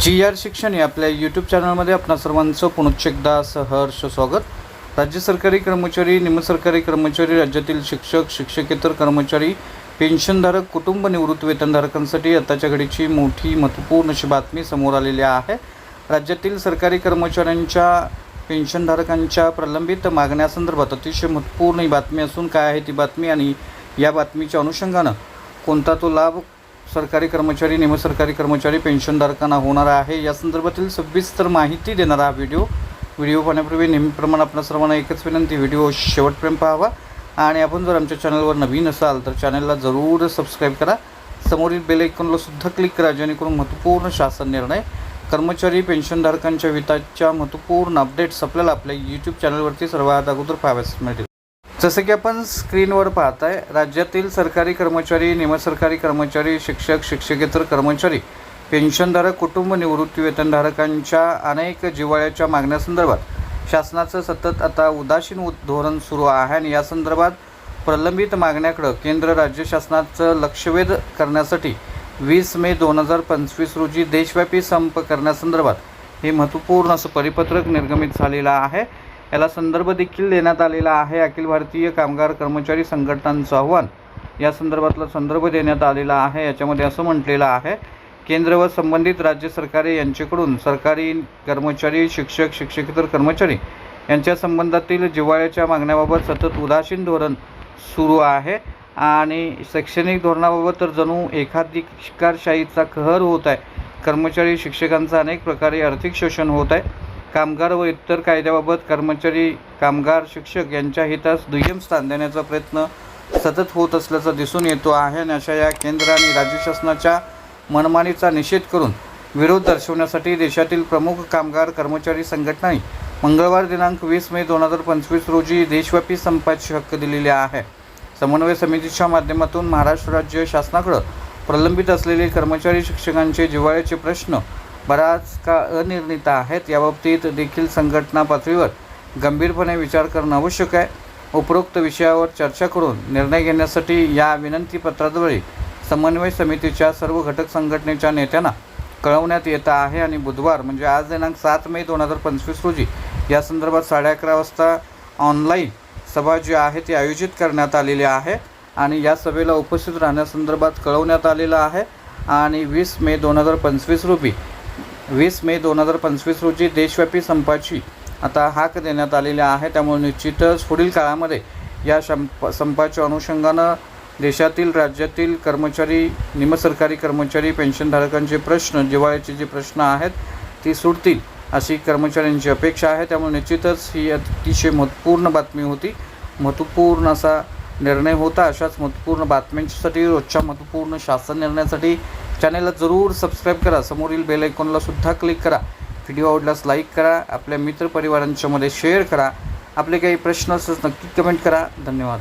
जी R शिक्षण या आपल्या यूट्यूब चॅनलमध्ये आपणा सर्वांचं पुनश्च एकदा सहर्ष स्वागत. राज्य सरकारी कर्मचारी निमसरकारी कर्मचारी राज्यातील शिक्षक शिक्षकेतर कर्मचारी पेन्शनधारक कुटुंब निवृत्त वेतनधारकांसाठी आताच्या घडीची मोठी महत्त्वपूर्ण अशी बातमी समोर आलेली आहे. राज्यातील सरकारी कर्मचाऱ्यांच्या पेन्शनधारकांच्या प्रलंबित मागण्यासंदर्भात अतिशय महत्त्वपूर्ण ही बातमी असून काय आहे ती बातमी आणि या बातमीच्या अनुषंगानं कोणता तो लाभ सरकारी कर्मचारी निमसरकारी कर्मचारी पेन्शनधारकांना होणार आहे. या संदर्भातील सविस्तर माहिती देणारा हा व्हिडिओ. व्हिडिओ पाहण्यापूर्वी नेहमीप्रमाणे आपल्या सर्वांना एकच विनंती व्हिडिओ शेवटपर्यंत पाहावा. आणि आपण जर आमच्या चॅनलवर नवीन असाल तर चॅनलला जरूर सबस्क्राईब करा. समोरील बेल आयकॉनला सुद्धा क्लिक करा जेणेकरून महत्त्वपूर्ण शासन निर्णय कर्मचारी पेन्शनधारकांच्या विताच्या महत्त्वपूर्ण अपडेट्स आपल्याला आपल्या यूट्यूब चॅनलवरती सर्वात अगोदर पाहाव्यास मिळतील. जसं की आपण स्क्रीनवर पाहताय राज्यातील सरकारी कर्मचारी निमसरकारी कर्मचारी शिक्षक शिक्षकेतर कर्मचारी पेन्शनधारक कुटुंब निवृत्ती वेतनधारकांच्या अनेक जिव्हाळ्याच्या मागण्यासंदर्भात शासनाचं सतत आता उदासीन धोरण सुरू आहे आणि या संदर्भात प्रलंबित मागण्याकडं केंद्र राज्य शासनाचं लक्षवेध करण्यासाठी वीस मे दोन हजार पंचवीस रोजी देशव्यापी संप करण्यासंदर्भात हे महत्त्वपूर्ण असं परिपत्रक निर्गमित झालेलं आहे. याला संदर्भ देखील देण्यात आलेला आहे. अखिल भारतीय कामगार कर्मचारी संघटनांचं आव्हान या संदर्भातला संदर्भ देण्यात आलेला आहे. याच्यामध्ये असं म्हटलेलं आहे केंद्र व संबंधित राज्य सरकारे यांच्याकडून सरकारी कर्मचारी शिक्षक शिक्षकेतर कर्मचारी यांच्या संबंधातील जिव्हाळ्याच्या मागण्याबाबत सतत उदासीन धोरण सुरू आहे. आणि शैक्षणिक धोरणाबाबत तर जणू एखादी शिकारशाहीचा कहर होत आहे. कर्मचारी शिक्षकांचा अनेक प्रकारे आर्थिक शोषण होत आहे. कामगार व इतर कायद्याबाबत कर्मचारी कामगार शिक्षक यांच्या हितास दुय्यम स्थान देण्याचा प्रयत्न सतत होत असल्याचा दिसून येतो आहे आणि अशा या केंद्र आणि राज्य शासनाच्या मनमानीचा निषेध करून विरोध दर्शवण्यासाठी देशातील प्रमुख कामगार कर्मचारी संघटनांनी मंगळवार दिनांक वीस मे दोन हजार पंचवीस रोजी देशव्यापी संपाचे हक्क दिलेले आहे. समन्वय समितीच्या माध्यमातून महाराष्ट्र राज्य शासनाकडं प्रलंबित असलेले कर्मचारी शिक्षकांचे जिव्हाळ्याचे प्रश्न बराच का अनिर्णित आहेत. याबाबतीत देखील संघटना पातळीवर गंभीरपणे विचार करणं आवश्यक आहे. उपरोक्त विषयावर चर्चा करून निर्णय घेण्यासाठी या विनंतीपत्राद्वारे समन्वय समितीच्या सर्व घटक संघटनेच्या नेत्यांना कळवण्यात येत आहे आणि बुधवार म्हणजे आज दिनांक सात मे दोन हजार पंचवीस रोजी या संदर्भात साडे अकरा वाजता ऑनलाईन सभा जी आहे ती आयोजित करण्यात आलेली आहे आणि या सभेला उपस्थित राहण्यासंदर्भात कळवण्यात आलेलं आहे. आणि वीस मे दोन हजार पंचवीस रोजी वीस मे दोन हजार पंचवीस रोजी देशव्यापी संपाची आता हाक देण्यात आलेली आहे. त्यामुळे निश्चितच पुढील काळामध्ये या संप संपाच्या अनुषंगानं देशातील राज्यातील कर्मचारी निमसरकारी कर्मचारी पेन्शनधारकांचे प्रश्न जिवाळ्याचे जे प्रश्न आहेत ती सुटतील अशी कर्मचाऱ्यांची अपेक्षा आहे. त्यामुळे निश्चितच ही अतिशय महत्त्वपूर्ण बातमी होती. महत्त्वपूर्ण असा निर्णय होता. अशाच महत्त्वपूर्ण बातम्यांसाठी रोजच्या महत्त्वपूर्ण शासन निर्णयासाठी चॅनेलला जरूर सबस्क्राईब करा. समोरील बेल आयकॉनला सुद्धा क्लिक करा. व्हिडिओ आवडल्यास लाईक करा. आपल्या मित्रपरिवारांच्यामध्ये शेअर करा. आपले काही प्रश्न असल्यास नक्की कमेंट करा. धन्यवाद.